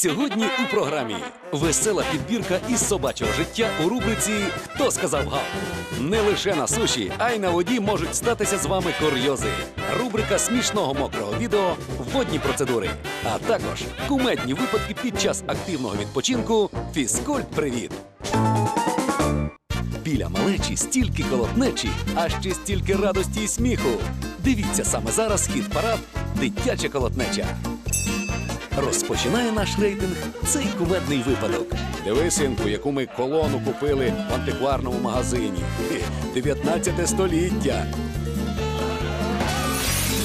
Сьогодні у програмі весела підбірка із собачого життя у рубриці Хто сказав гав? Не лише на суші, а й на воді можуть статися з вами курйози. Рубрика смішного мокрого відео Водні процедури. А також кумедні випадки під час активного відпочинку Фізкульт Привіт. Біля малечі стільки колотнечі, а ще стільки радості і сміху. Дивіться саме зараз хіт парад Дитяча колотнеча. Розпочинає наш рейтинг цей кумедний випадок. Диви, синку, яку ми колону купили в антикварному магазині. Хе, 19 століття.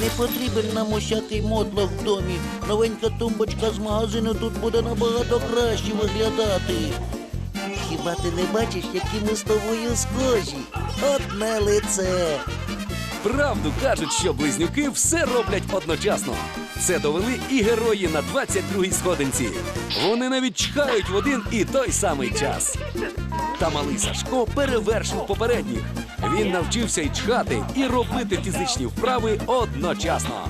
Не потрібен нам усякий мотлох в домі. Новенька тумбочка з магазину тут буде набагато краще виглядати. Хіба ти не бачиш, які ми з тобою схожі? Одне лице. Правду кажуть, що близнюки все роблять одночасно. Це довели і герої на 22-й сходинці. Вони навіть чхають в один і той самий час. Та малий Сашко перевершив попередніх. Він навчився і чхати, і робити фізичні вправи одночасно.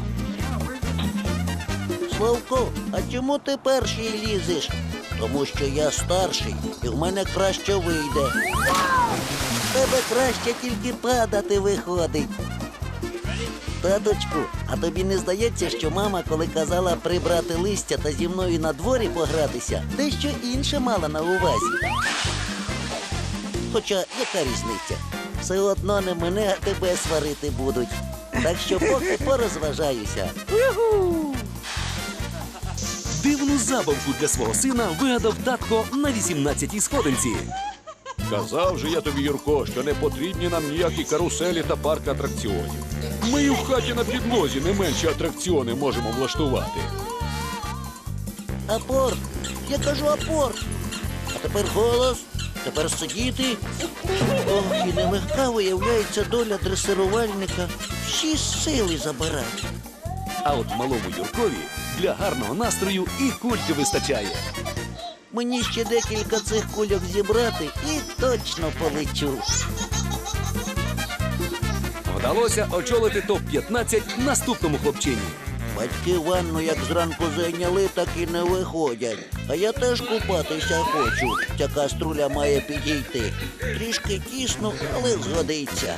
Славко, а чому ти перший лізеш? Тому що я старший і в мене краще вийде. Тебе краще тільки падати виходить. Таточку, а тобі не здається, що мама, коли казала прибрати листя та зі мною на дворі погратися, дещо інше мала на увазі. Хоча яка різниця? Все одно не мене, а тебе сварити будуть. Так що поки порозважаюся. Дивну забавку для свого сина вигадав татко на 18-й сходинці. Казав же я тобі, Юрко, що не потрібні нам ніякі каруселі та парк атракціонів. Ми і в хаті на підлозі не менші атракціони можемо влаштувати. Апорт! Я кажу апорт. А тепер голос, тепер сидіти. Ох, і нелегка виявляється доля дресирувальника. Всі сили забирають. А от малому Юркові для гарного настрою і кульки вистачає. Мені ще декілька цих кульок зібрати і точно полечу. Вдалося очолити топ-15 наступному хлопчині. Батьки ванну як зранку зайняли, так і не виходять. А я теж купатися хочу. Ця каструля має підійти. Трішки тісно, але згодиться.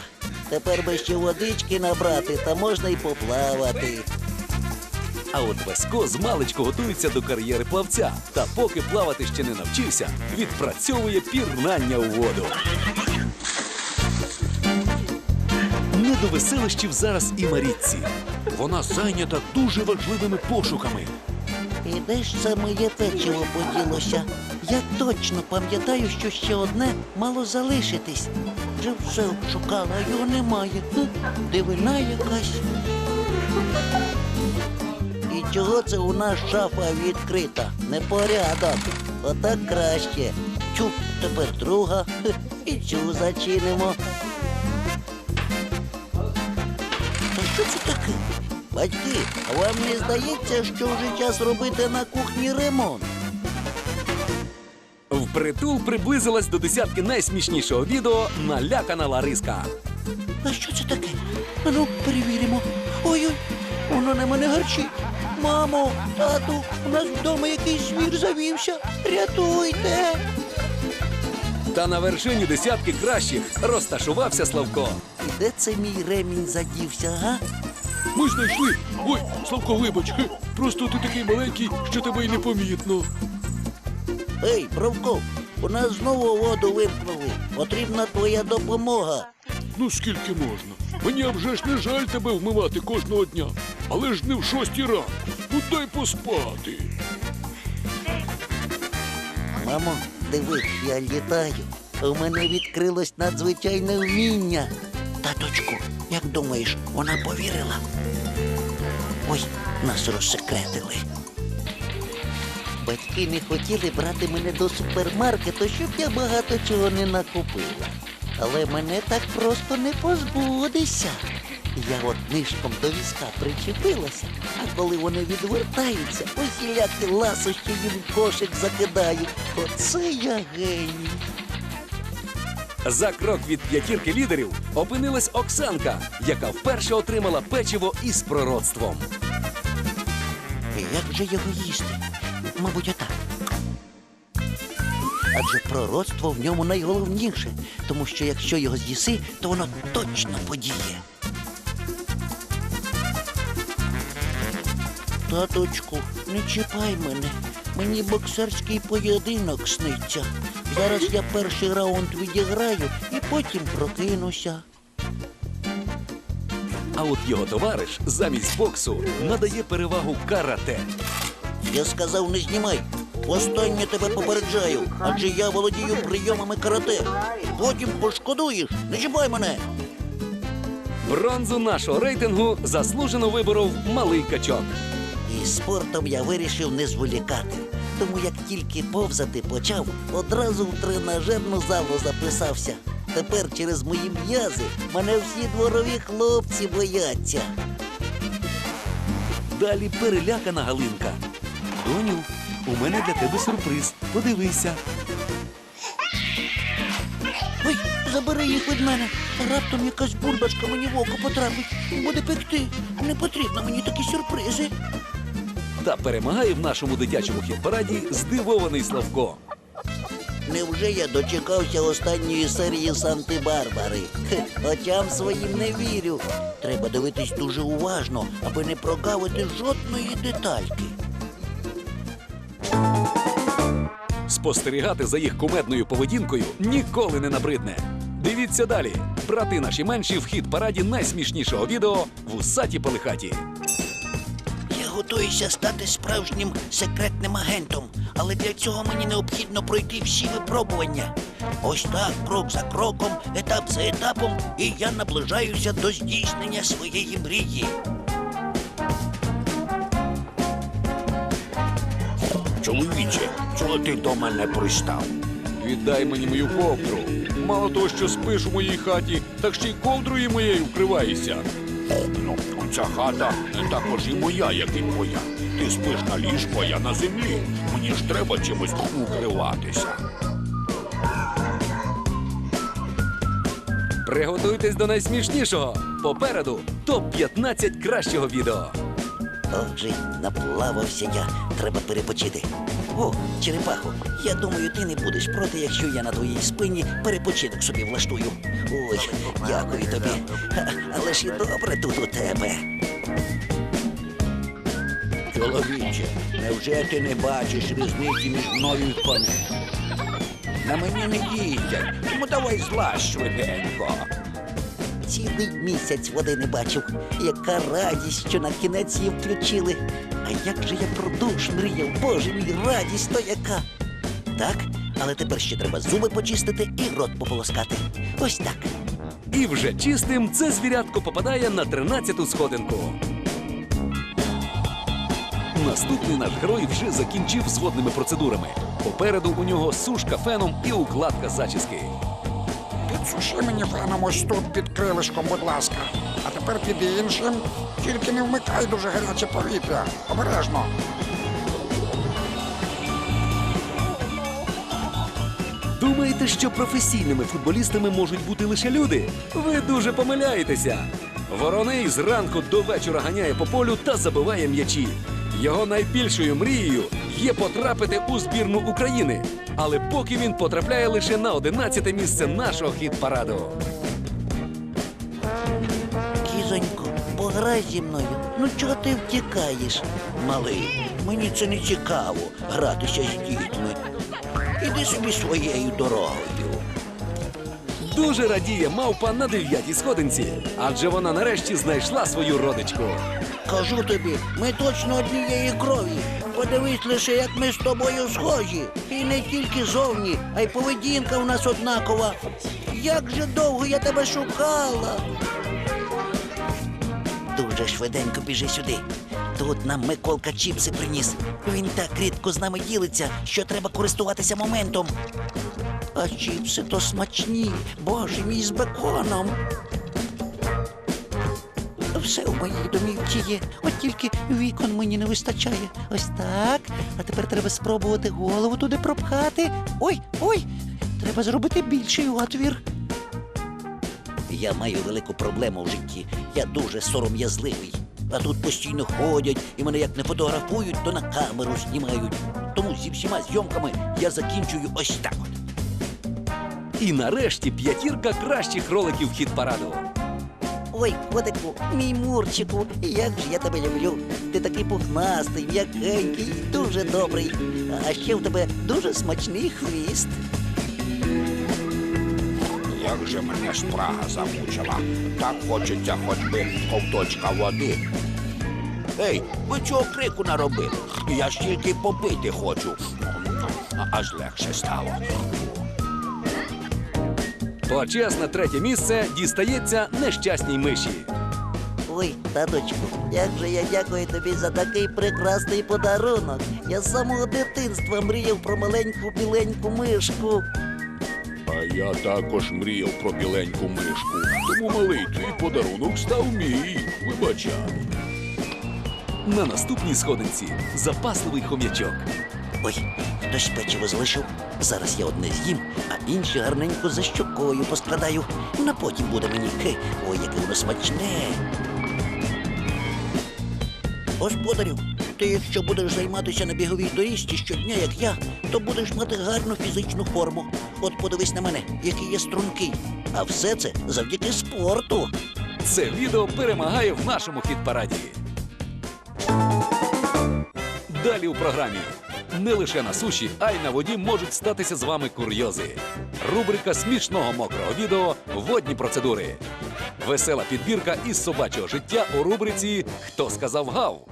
Тепер би ще водички набрати, та можна й поплавати. А от Васько з маличку готується до кар'єри плавця. Та поки плавати ще не навчився, відпрацьовує пірнання у воду. Не до веселищів зараз і Марітці. Вона зайнята дуже важливими пошуками. І де ж це моє печиво поділося? Я точно пам'ятаю, що ще одне мало залишитись. Вже все обшукала, його немає. Дивина якась. Чого це у нас шафа відкрита? Непорядок. Отак краще. Чу, тепер друга. І цю зачинимо. Та що це таке? Батьки, а вам не здається, що вже час робити на кухні ремонт? Впритул приблизилась до десятки найсмішнішого відео налякана Лариска. А що це таке? Ану, перевіримо. Ой-ой, воно на мене гарчить. Мамо, тату, у нас вдома якийсь звір завівся. Рятуйте. Та на вершині десятки кращих розташувався Славко. І де це мій ремінь задівся, га? Ми знайшли. Ой, Славко, вибач, просто ти такий маленький, що тебе й не помітно. Ей, Бровко, у нас знову воду вимкнули. Потрібна твоя допомога. Ну скільки можна? Мені вже ж не жаль тебе вмивати кожного дня. Але ж не в шостій ранку. Ну дай поспати. Мамо, дивись, я літаю. У мене відкрилось надзвичайне вміння. Таточку, як думаєш, вона повірила? Ой, нас розсекретили. Батьки не хотіли брати мене до супермаркету, щоб я багато чого не накупила. Але мене так просто не позбудешся. Я от нишком до візка причепилася, а коли вони відвертаються, усілякі ласощі їм кошик закидають. Оце я геній. За крок від п'ятірки лідерів опинилась Оксанка, яка вперше отримала печиво із пророцтвом. Як же його їсти? Мабуть, отак. Адже пророцтво в ньому найголовніше, тому що якщо його з'їси, то воно точно подіє. Таточку, не чіпай мене. Мені боксерський поєдинок сниться. Зараз я перший раунд відіграю і потім прокинуся. А от його товариш замість боксу надає перевагу карате. Я сказав, не знімай. Останнє тебе попереджаю, адже я володію прийомами карате. Потім пошкодуєш, не чіпай мене. Бронзу нашого рейтингу заслужено виборов малий качок. І спортом я вирішив не зволікати. Тому як тільки повзати почав, одразу в тренажерну залу записався. Тепер через мої м'язи мене всі дворові хлопці бояться. Далі перелякана Галинка. Доню, у мене для тебе сюрприз. Подивися. Ой, забери їх від мене. Раптом якась бульбашка мені в око потрапить. Буде пекти. Не потрібно мені такі сюрпризи. Та перемагає в нашому дитячому хіт-параді здивований Славко. Невже я дочекався останньої серії Санти-Барбари? Очам своїм не вірю. Треба дивитись дуже уважно, аби не прогавити жодної детальки. Спостерігати за їх кумедною поведінкою ніколи не набридне. Дивіться далі. Брати наші менші в хіт-параді найсмішнішого відео в усаті Пелихаті. Готуюся стати справжнім секретним агентом, але для цього мені необхідно пройти всі випробування. Ось так, крок за кроком, етап за етапом, і я наближаюся до здійснення своєї мрії. Чоловіче, чого ти до мене пристав? Віддай мені мою ковдру. Мало того, що спиш у моїй хаті, так ще й ковдрою моєю вкриваєшся. Ну, ця хата не також і моя, як і твоя. Ти спиш на ліжку, а я на землі. Мені ж треба чимось укриватися. Приготуйтесь до найсмішнішого. Попереду топ-15 кращого відео. Отже, наплавався я, треба перепочити. О, черепахо, я думаю, ти не будеш проти, якщо я на твоїй спині перепочинок собі влаштую. Ой, дякую тобі. Але ж і добре тут у тебе. Чоловіче, невже ти не бачиш різниці між мною і конем? На мені не їздять, тому давай злазь швиденько. Цілий місяць води не бачив. Яка радість, що на кінець її включили. А як же я про душ мріяв, боже мій, радість то яка. Так, але тепер ще треба зуби почистити і рот пополоскати. Ось так. І вже чистим це звірятко попадає на 13-ту сходинку. Наступний наш герой вже закінчив з водними процедурами. Попереду у нього сушка феном і укладка зачіски. Підсуши мені феном ось тут під крилишком, будь ласка. А тепер під іншим. Тільки не вмикай дуже гаряче повітря. Обережно. Думаєте, що професійними футболістами можуть бути лише люди? Ви дуже помиляєтеся. Вороний зранку до вечора ганяє по полю та забиває м'ячі. Його найбільшою мрією є потрапити у збірну України. Але поки він потрапляє лише на 11 місце нашого хіт-параду. Кізонько, пограй зі мною. Ну чого ти втікаєш? Малий, мені це не цікаво гратися з дітьми. Іди собі своєю дорогою. Дуже радіє мавпа на дев'ятій сходинці, адже вона нарешті знайшла свою родичку. Кажу тобі, ми точно однієї крові. Подивись лише, як ми з тобою схожі. І не тільки зовні, а й поведінка у нас однакова. Як же довго я тебе шукала. Дуже швиденько біжи сюди. Тут нам Миколка чіпси приніс. Він так рідко з нами ділиться, що треба користуватися моментом. А чіпси то смачні, боже мій з беконом. Все у моїй домівці є, от тільки вікон мені не вистачає. Ось так. А тепер треба спробувати голову туди пропхати. Ой, ой! Треба зробити більший отвір. Я маю велику проблему в житті. Я дуже сором'язливий. А тут постійно ходять і мене як не фотографують, то на камеру знімають. Тому зі всіма зйомками я закінчую ось так от. І нарешті п'ятірка кращих роликів хіт параду. Ой, котику, мій Мурчику, як же я тебе люблю. Ти такий пухнастий, м'якенький, дуже добрий. А ще в тебе дуже смачний хвіст. Як же мене спрага замучила. Так хочеться хоч би ковточка води. Ей, ви чого крику наробили? Я ж тільки попити хочу. Аж легше стало. Почесне третє місце дістається нещасній миші. Ой, таточку, як же я дякую тобі за такий прекрасний подарунок. Я з самого дитинства мріяв про маленьку біленьку мишку. А я також мріяв про біленьку мишку. Тому малий твій подарунок став мій. Вибачай. На наступній сходинці запасливий хом'ячок. Ой, хтось печиво залишив. Зараз я одне з'їм, а інше гарненько за щокою поскладаю. На потім буде мені. Хе, ой, яке воно смачне. Господарю, ти якщо будеш займатися на біговій доріжці щодня, як я, то будеш мати гарну фізичну форму. От подивись на мене, який я стрункий. А все це завдяки спорту. Це відео перемагає в нашому хіт-параді. Далі у програмі. Не лише на суші, а й на воді можуть статися з вами курйози. Рубрика смішного мокрого відео Водні процедури. Весела підбірка із собачого життя у рубриці Хто сказав гав.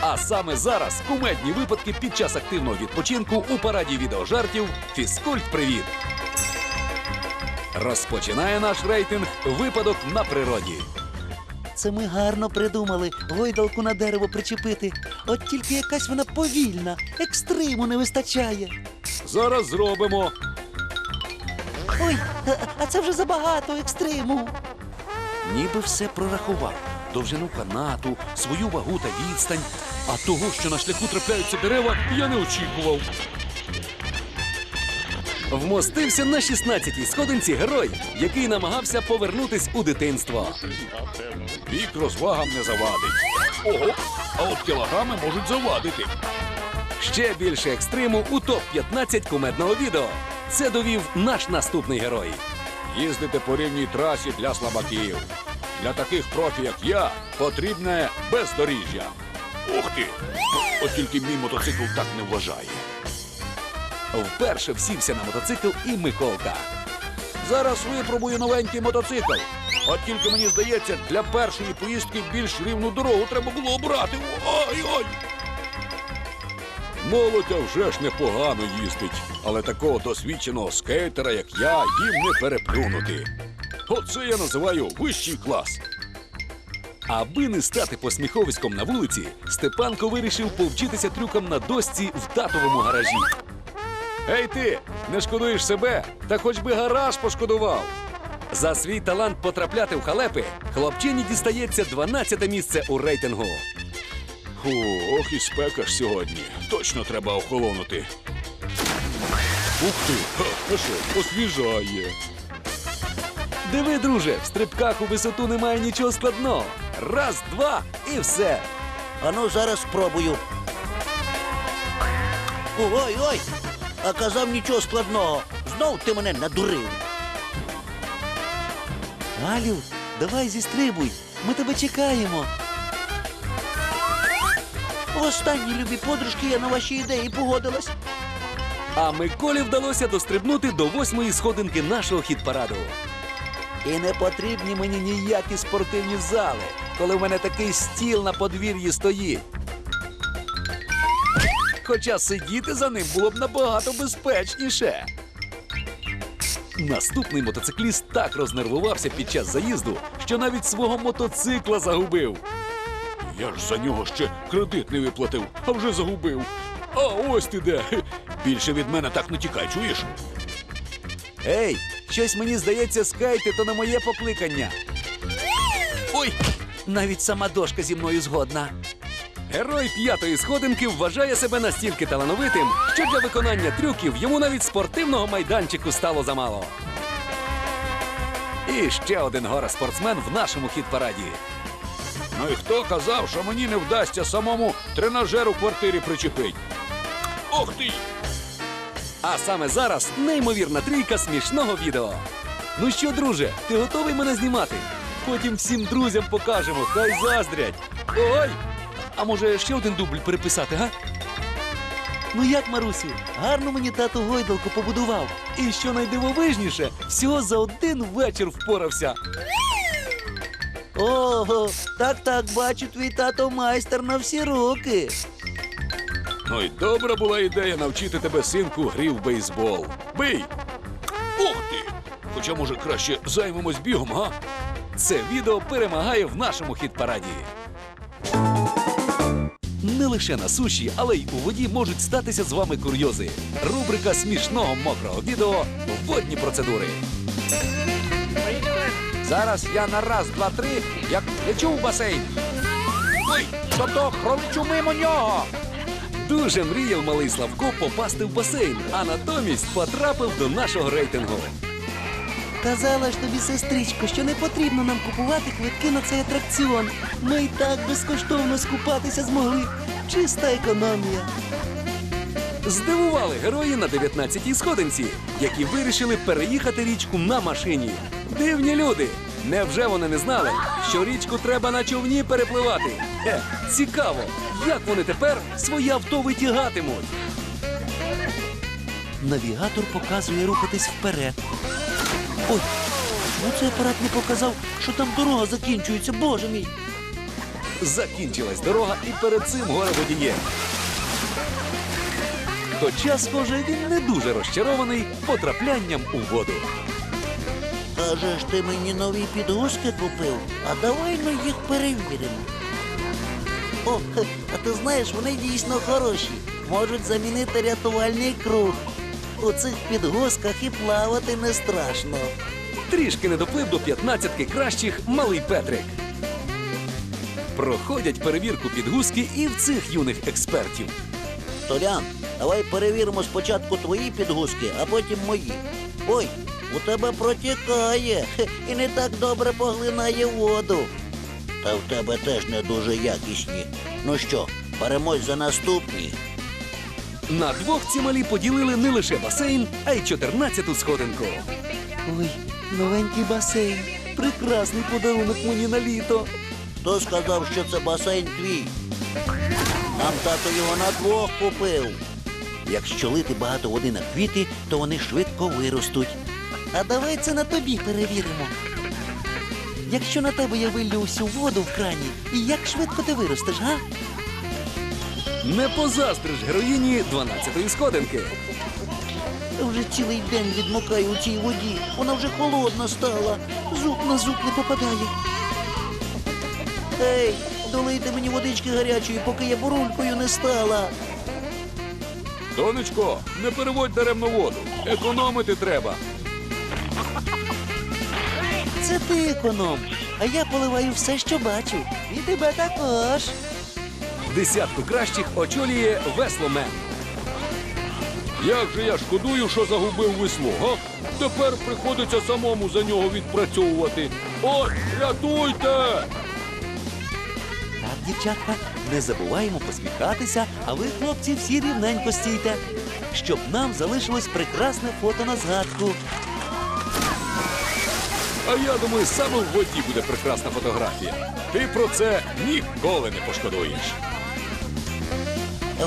А саме зараз кумедні випадки під час активного відпочинку у параді відеожартів Фізкульт Привіт. Розпочинає наш рейтинг випадок на природі. Це ми гарно придумали гойдалку на дерево причепити. От тільки якась вона повільна, екстриму не вистачає. Зараз зробимо. Ой, а, а це вже забагато екстриму. Ніби все прорахував. Довжину канату, свою вагу та відстань. А того, що на шляху трапляються дерева, я не очікував. Вмостився на 16-й сходинці герой, який намагався повернутись у дитинство. Вік розвагам не завадить. Ого, а от кілограми можуть завадити. Ще більше екстриму у топ-15 кумедного відео. Це довів наш наступний герой. Їздити по рівній трасі для слабаків. Для таких профі, як я, потрібне бездоріжжя. Ух ти! От тільки мій мотоцикл так не вважає. Вперше всівся на мотоцикл і Миколка. Зараз випробую новенький мотоцикл. От тільки мені здається, для першої поїздки більш рівну дорогу треба було обрати. Ой-ой! Молодь вже ж непогано їздить, але такого досвідченого скейтера, як я, їм не переплюнути. Оце я називаю вищий клас. Аби не стати посміховиськом на вулиці, Степанко вирішив повчитися трюкам на дошці в татовому гаражі. Ей ти, не шкодуєш себе, та хоч би гараж пошкодував. За свій талант потрапляти в халепи хлопчині дістається 12 місце у рейтингу. Фу, ох і спека ж сьогодні. Точно треба охолонути. Ух ти, ха, а що, освіжає. Диви, друже, в стрибках у висоту немає нічого складного. Раз, два і все. Ану, зараз спробую. Ой, ой! А казав нічого складного. Знов ти мене надурив. Галю, давай зістрибуй. Ми тебе чекаємо. Останні любі подружки я на ваші ідеї погодилась. А Миколі вдалося дострибнути до восьмої сходинки нашого хіт-параду. І не потрібні мені ніякі спортивні зали, коли в мене такий стіл на подвір'ї стоїть. Хоча сидіти за ним було б набагато безпечніше. Наступний мотоцикліст так рознервувався під час заїзду, що навіть свого мотоцикла загубив. Я ж за нього ще кредит не виплатив, а вже загубив. А ось ти де. Більше від мене так не тікай, чуєш? Ей, щось мені здається, скайти то не моє покликання. Ой, навіть сама дошка зі мною згодна. Герой п'ятої сходинки вважає себе настільки талановитим, що для виконання трюків йому навіть спортивного майданчику стало замало. І ще один гора-спортсмен в нашому хіт-параді. Ну і хто казав, що мені не вдасться самому тренажер у квартирі причепить. Ох ти! А саме зараз неймовірна трійка смішного відео. Ну що, друже, ти готовий мене знімати? Потім всім друзям покажемо, хай заздрять. Ой! А може ще один дубль переписати, га? Ну як, Марусю, гарно мені тато гойдалку побудував. І що найдивовижніше, всього за один вечір впорався. Ого, так так бачу, твій тато майстер на всі руки. Ну й добра була ідея навчити тебе, синку, грі в бейсбол. Бий! Ух ти! Хоча, може, краще займемось бігом, га? Це відео перемагає в нашому хіт-параді. Не лише на суші, але й у воді можуть статися з вами курйози. Рубрика смішного мокрого відео Водні процедури. Зараз я на раз, два, три, як лечу в басейн. Ой, то-то хролечу мимо нього. Дуже мріяв малий Славко попасти в басейн, а натомість потрапив до нашого рейтингу. Казала ж тобі, сестричко, що не потрібно нам купувати квитки на цей атракціон. Ми й так безкоштовно скупатися змогли. Чиста економія. Здивували герої на 19-й сходинці, які вирішили переїхати річку на машині. Дивні люди. Невже вони не знали, що річку треба на човні перепливати? Хе, цікаво, як вони тепер свої авто витягатимуть. Навігатор показує рухатись вперед. Ой, ну цей апарат не показав, що там дорога закінчується, боже мій. Закінчилась дорога і перед цим горе водіє. Хоча, схоже, він не дуже розчарований потраплянням у воду. Кажеш, ти мені нові підгузки купив, а давай ми їх перевіримо. О, а ти знаєш, вони дійсно хороші. Можуть замінити рятувальний круг. У цих підгузках і плавати не страшно. Трішки не доплив до 15-ки кращих малий Петрик. Проходять перевірку підгузки і в цих юних експертів. Толян, давай перевіримо спочатку твої підгузки, а потім мої. Ой, у тебе протікає хе, і не так добре поглинає воду. Та в тебе теж не дуже якісні. Ну що, беремось за наступні. На двох ці малі поділили не лише басейн, а й 14-ту сходинку. Ой, новенький басейн. Прекрасний подарунок мені на літо. Хто сказав, що це басейн твій? Нам тато його на двох купив. Якщо лити багато води на квіти, то вони швидко виростуть. А давай це на тобі перевіримо. Якщо на тебе я вилю всю воду в крані, і як швидко ти виростеш, га? Не позаздриш героїні 12-ї сходинки. Я вже цілий день відмокаю у цій воді. Вона вже холодна стала. Зуб на зуб не попадає. Ей, долийте мені водички гарячої, поки я бурулькою не стала. Донечко, не переводь даремно воду. Економити треба. Це ти економ. А я поливаю все, що бачу. І тебе також. Десятку кращих очолює весломен. Як же я шкодую, що загубив весло, га? Тепер приходиться самому за нього відпрацьовувати. Ой, рятуйте! Дівчатка, не забуваємо посміхатися, а ви, хлопці, всі рівненько стійте, щоб нам залишилось прекрасне фото на згадку. А я думаю, саме в воді буде прекрасна фотографія. Ти про це ніколи не пошкодуєш.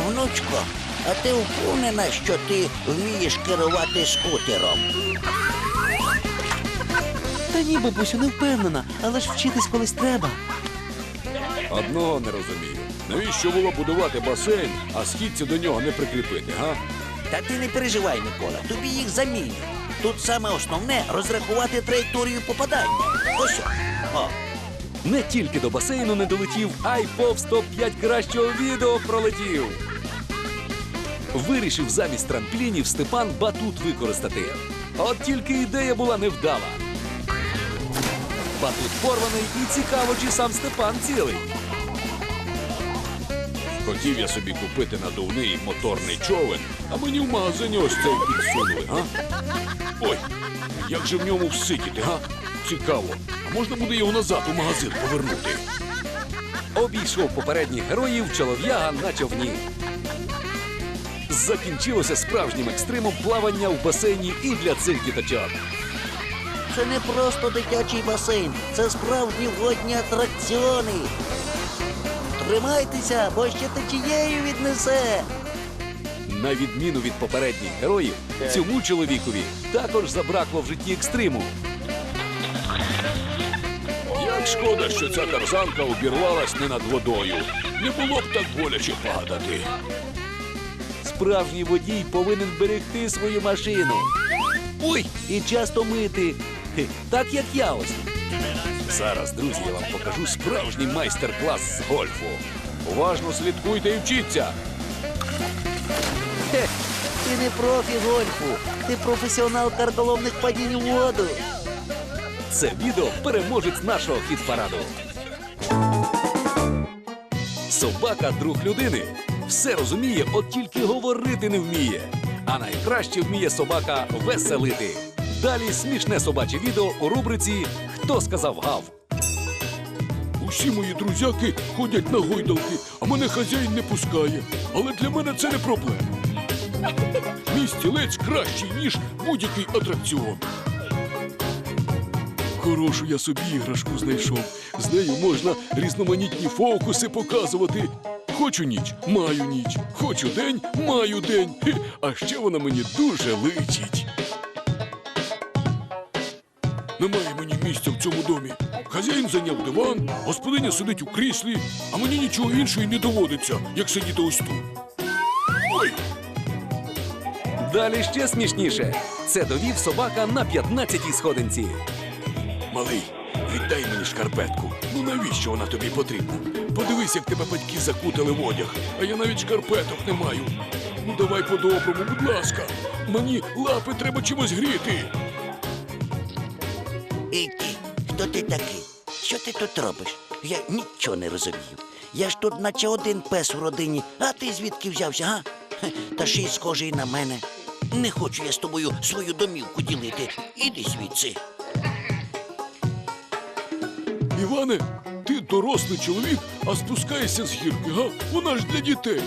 Внучко, а ти впевнена, що ти вмієш керувати скутером? Та ні, бабусю, не впевнена, але ж вчитись колись треба. Одного не розумію. Навіщо було будувати басейн, а східці до нього не прикріпити, га? Та ти не переживай, Микола, тобі їх замінять. Тут саме основне розрахувати траєкторію попадання. Ось. о. Не тільки до басейну не долетів, а й повз топ-5 кращого відео пролетів. Вирішив замість трамплінів Степан батут використати. От тільки ідея була невдала. Батут порваний і цікаво, чи сам Степан цілий. Хотів я собі купити надувний моторний човен, а мені в магазині ось цей підсунули, га? Ой, як же в ньому всидіти, га? Цікаво. А можна буде його назад у магазин повернути? обійшов попередніх героїв чолов'яга на човні. Закінчилося справжнім екстримом плавання в басейні і для цих діточок. Це не просто дитячий басейн, це справжні водні атракціони. Тримайтеся, бо ще течією віднесе. На відміну від попередніх героїв, цьому чоловікові також забракло в житті екстриму. Як шкода, що ця тарзанка обірвалась не над водою. Не було б так боляче падати. Справжній водій повинен берегти свою машину. Ой, і часто мити. Так як я ось. Зараз, друзі, я вам покажу справжній майстер-клас з гольфу. Уважно слідкуйте і вчіться. Хе, ти не профі гольфу, ти професіонал карколомних падінь у воду. Це відео переможець нашого хіт-параду. Собака друг людини. Все розуміє, от тільки говорити не вміє. А найкраще вміє собака веселити. Далі смішне собаче відео у рубриці Хто сказав гав. Усі мої друзяки ходять на гойдалки, а мене хазяїн не пускає. Але для мене це не проблема. Мій стілець кращий, ніж будь-який атракціон. Хорошу я собі іграшку знайшов. З нею можна різноманітні фокуси показувати. Хочу ніч, маю ніч. Хочу день, маю день. А ще вона мені дуже личить. Немає мені місця в цьому домі. Хазяїн зайняв диван, господиня сидить у кріслі, а мені нічого іншого й не доводиться, як сидіти ось тут. Ой, Далі ще смішніше. Це довів собака на 15-й сходинці. малий, віддай мені шкарпетку. Ну навіщо вона тобі потрібна? Подивись, як тебе батьки закутали в одяг, а я навіть шкарпеток не маю. Ну давай по-доброму, будь ласка. Мені лапи треба чимось гріти. Ей ти, хто ти такий? Що ти тут робиш? Я нічого не розумію. Я ж тут наче один пес у родині, а ти звідки взявся, га? Та ще й схожий на мене. Не хочу я з тобою свою домівку ділити. Іди звідси. Іване, ти дорослий чоловік, а спускаєшся з гірки, га? Вона ж для дітей.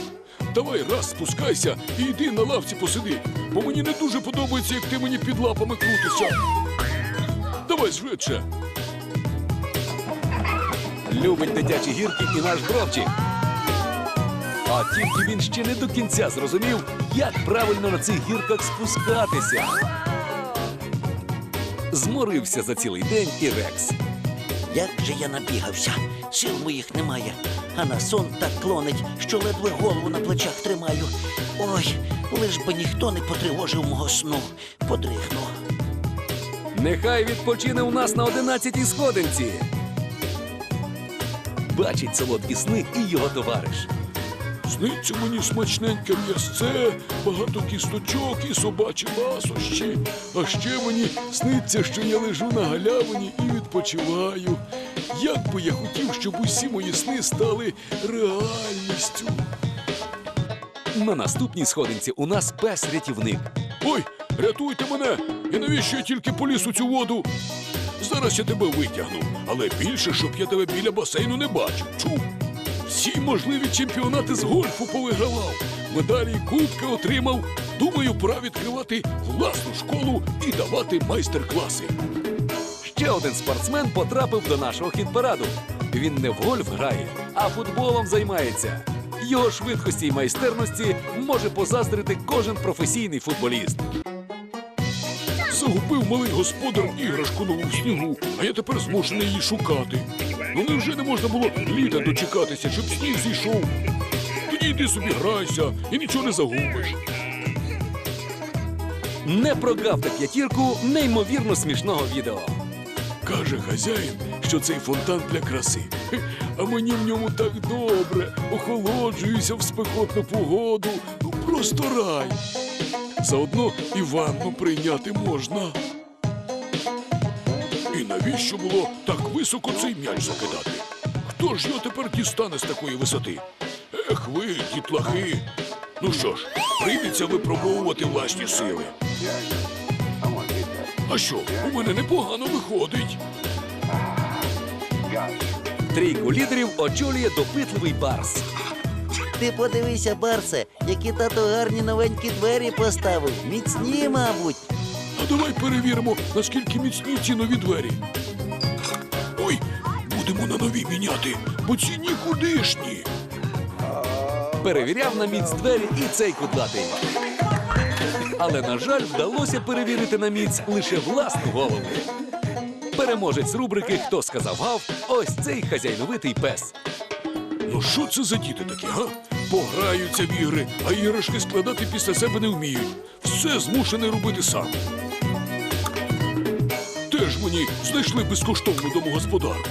Давай раз спускайся і йди на лавці посиди, бо мені не дуже подобається, як ти мені під лапами крутишся. Давай швидше. Любить дитячі гірки і наш бровчик. А тільки він ще не до кінця зрозумів, як правильно на цих гірках спускатися. Зморився за цілий день і Рекс. Як же я набігався, сил моїх немає, а на сон так клонить, що ледве голову на плечах тримаю. Ой, лиш би ніхто не потривожив мого сну, подрихну. Нехай відпочине у нас на 11-й сходинці. Бачить солодкі сни і його товариш. Сниться мені смачненьке м'ясце, багато кісточок і собачі ласощі. А ще мені сниться, що я лежу на галявині і відпочиваю. Як би я хотів, щоб усі мої сни стали реальністю. На наступній сходинці у нас пес-рятівник. Ой, рятуйте мене! І навіщо я тільки поліз у цю воду? Зараз я тебе витягну, але більше, щоб я тебе біля басейну не бачив. Чув? Всі можливі чемпіонати з гольфу повигравав. Медалі кубки отримав. Думаю, пора відкривати власну школу і давати майстер-класи. Ще один спортсмен потрапив до нашого хіт-параду. Він не в гольф грає, а футболом займається. Його швидкості і майстерності може позаздрити кожен професійний футболіст. Загубив малий господар іграшку нову в снігу, а я тепер змушений її шукати. Ну невже не можна було літа дочекатися, щоб сніг зійшов? Тоді йди собі грайся і нічого не загубиш. Не прогавте п'ятірку неймовірно смішного відео. Каже хазяїн, що цей фонтан для краси. А мені в ньому так добре, охолоджуюся в спекотну погоду. Ну просто рай. Заодно і ванну прийняти можна. І навіщо було так високо цей м'яч закидати? Хто ж його тепер дістане з такої висоти? Ех ви, дітлахи. Ну що ж, прийдеться випробовувати власні сили. А що, у мене непогано виходить. Трійку лідерів очолює допитливий барс. Ти подивися, Барсе, які тато гарні новенькі двері поставив. Міцні, мабуть. А давай перевіримо, наскільки міцні ці нові двері. Ой, будемо на нові міняти, бо ці нікудишні. Перевіряв на міць двері і цей кудлатий. Але, на жаль, вдалося перевірити на міць лише власну голову. Переможець рубрики Хто сказав гав? Ось цей хазяйновитий пес. Ну що це за діти такі, га? Пограються в ігри, а іграшки складати після себе не вміють. Все змушений робити сам. Теж мені знайшли безкоштовну домогосподарку.